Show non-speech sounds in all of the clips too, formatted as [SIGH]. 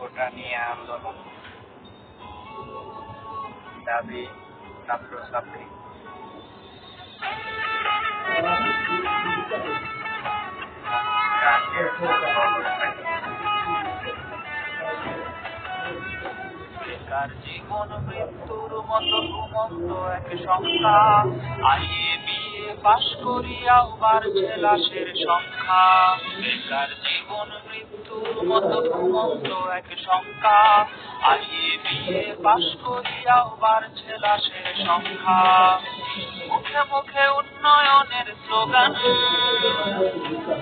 ওটা নিয়ে আন্দোলন দাবি ছাত্রছাত্রী বেকার জীবন মৃত্যুর মতো ঘুমন্ত এক সংখ্যা আইয়ে পাশ করিয়াও বাড়ছে লাশের সংখ্যা। বেকার জীবন মৃত্যুর মতো ঘুমন্ত এক সংখ্যা। আইয়ে বিয়ে পাশ করিয়াও বাড়ছে লাশের সংখ্যা। মুখে মুখে উন্নয়নের স্লোগান।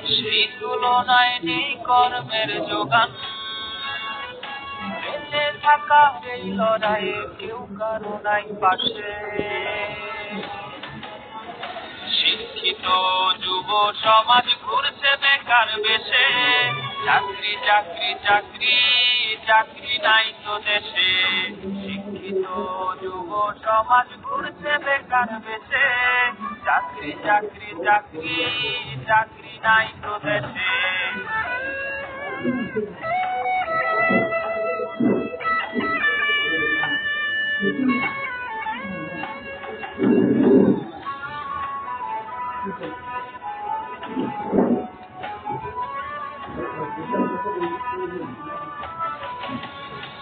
সেই তুলনায় নেই কর্মের যোগান। থাকা এই লড়াইয়ে কেউ কারও নাই পাশে। শিক্ষিত যুব সমাজ ঘুরছে বেকার বেশে। চাকরি চাকরি চাকরি চাকরি নাই তো দেশে। শিক্ষিত যুব সমাজ ঘুরছে বেকার বেশে। চাকরি চাকরি চাকরি চাকরি নাই তো দেশে।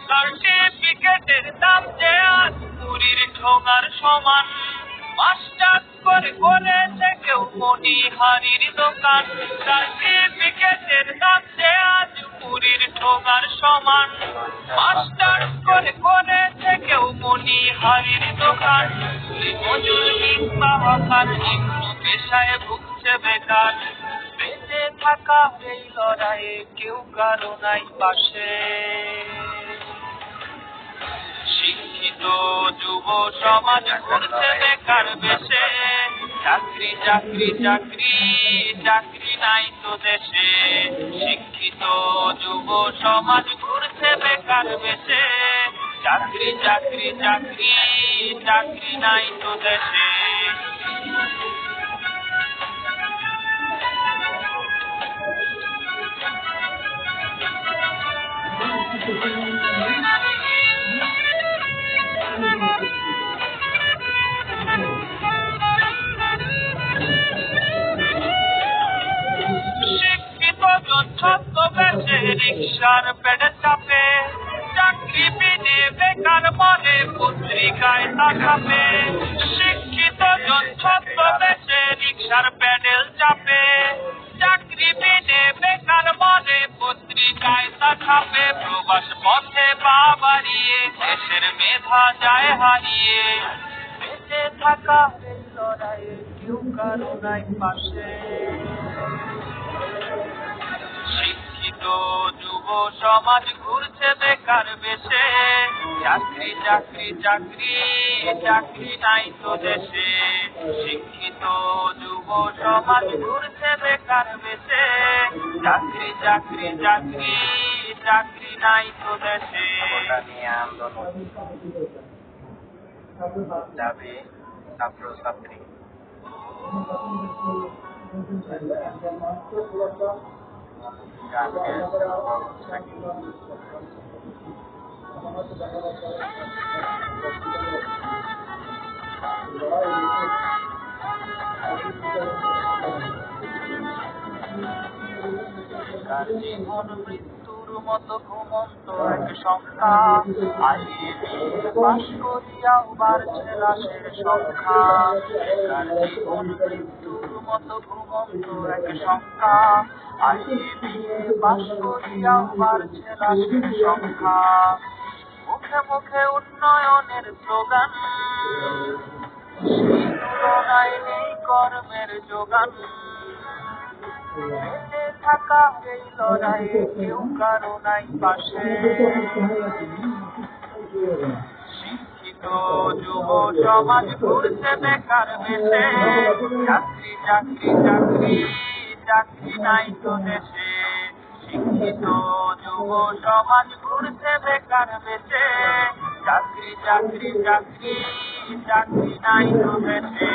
সার্টিফিকেটের দাম যে আজ মুড়ির ঠোঙার সমান মাস্টার করে করেছে কেউ মনিহারির দোকান। সার্টিফিকেটের দাম যে আজ ঠোঙার সমান মাস্টার করে করেছে কেউ মনিহারির দোকান। মজুর কিংবা হকার ভুগছে বেকার। বেঁচে থাকা এই কেউ কারও নাই পাশে। শিক্ষিত যুব সমাজ করছে বেকার বেশে। চাকরি চাকরি চাকরি চাকরি নাই তো দেশে। শিক্ষিত যুব সমাজ ঘুরছে বেকার বেশে। চাকরি চাকরি চাকরি চাকরি নাই তো দেশে। শিক্ষিত [LAUGHS] পত্রিকায় তাকাবে, শিক্ষিত জন রিক্সার চাপে, চাকরি বিনে বেকার মরে পত্রিকায় তাকাবে, প্রবাস পথে পা বাড়িয়ে, দেশের মেধা যায় হারিয়ে। বেঁচে থাকা শিক্ষিত যুব সমাজ ঘুরছে বেকার বেশে। চাকরি চাকরি চাকরি চাকরি নাই তো দেশে। শিক্ষিত যুব সমাজ ঘুরছে বেকার বেশে। চাকরি চাকরি চাকরি চাকরি নাই তো দেশে। আন্দোলন। দাবি ছাত্রছাত্রী তার মৃত্যুর মতো ঘুমন্ত সংখ্যা। বিয়ে পাশ করিয়াও বাড়ছে সংখ্যা। মৃত্যুর মতো ঘুমন্ত এক সংখ্যা। বিয়ে পাশ করিয়াও বাড়ছে লাশের সংখ্যা। মুখে মুখে উন্নয়নের স্লোগান কর্মের যোগান। থাকা এই কেউ কারও নাই পাশে। শিক্ষিত যুব সমাজ ঘুরছে বেকার চাকরি চাকরি চাকরি চাকরি নাই তো দেশে। শিক্ষিত যুব বেকার বেশে চাকরি চাকরি চাকরি চাকরি নাই তো দেশে